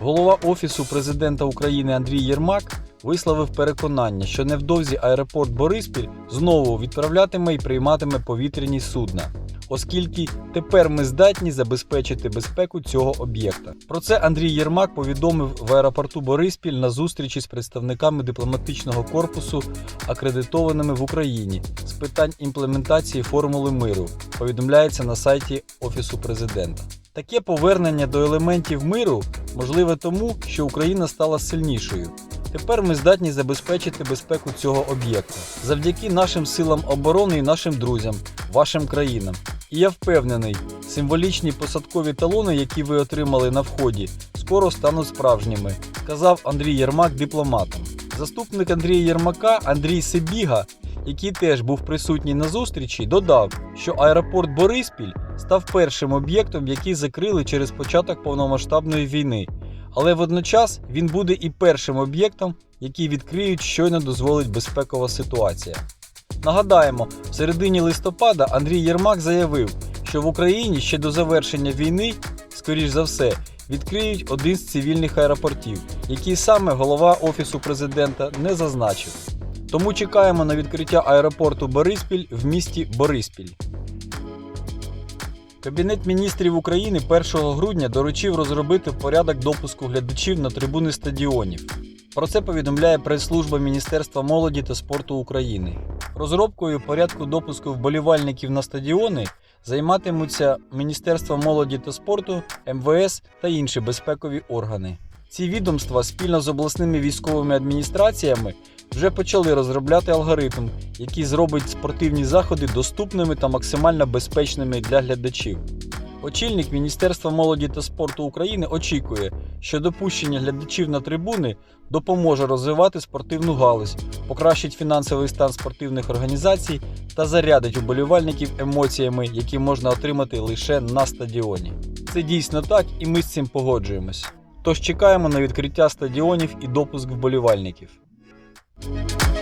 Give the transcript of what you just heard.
Голова Офісу президента України Андрій Єрмак висловив переконання, що невдовзі аеропорт Бориспіль знову відправлятиме і прийматиме повітряні судна, оскільки тепер ми здатні забезпечити безпеку цього об'єкта. Про це Андрій Єрмак повідомив в аеропорту Бориспіль на зустрічі з представниками дипломатичного корпусу, акредитованими в Україні з питань імплементації формули миру. Повідомляється на сайті Офісу президента. Таке повернення до елементів миру можливе тому, що Україна стала сильнішою. Тепер ми здатні забезпечити безпеку цього об'єкта завдяки нашим силам оборони і нашим друзям, вашим країнам. І я впевнений, символічні посадкові талони, які ви отримали на вході, скоро стануть справжніми, сказав Андрій Єрмак дипломатам. Заступник Андрія Єрмака Андрій Сибіга, який теж був присутній на зустрічі, додав, що аеропорт Бориспіль став першим об'єктом, який закрили через початок повномасштабної війни. Але водночас він буде і першим об'єктом, який відкриють щойно дозволить безпекова ситуація. Нагадаємо, в середині листопада Андрій Єрмак заявив, що в Україні ще до завершення війни, скоріш за все, відкриють один з цивільних аеропортів, який саме голова Офісу президента не зазначив. Тому чекаємо на відкриття аеропорту Бориспіль в місті Бориспіль. Кабінет міністрів України 1 грудня доручив розробити порядок допуску глядачів на трибуни стадіонів. Про це повідомляє прес-служба Міністерства молоді та спорту України. Розробкою порядку допуску вболівальників на стадіони займатимуться Міністерство молоді та спорту, МВС та інші безпекові органи. Ці відомства спільно з обласними військовими адміністраціями вже почали розробляти алгоритм, який зробить спортивні заходи доступними та максимально безпечними для глядачів. Очільник Міністерства молоді та спорту України очікує, що допущення глядачів на трибуни допоможе розвивати спортивну галузь, покращить фінансовий стан спортивних організацій та зарядить уболівальників емоціями, які можна отримати лише на стадіоні. Це дійсно так, і ми з цим погоджуємось. Тож чекаємо на відкриття стадіонів і допуск вболівальників. Thank you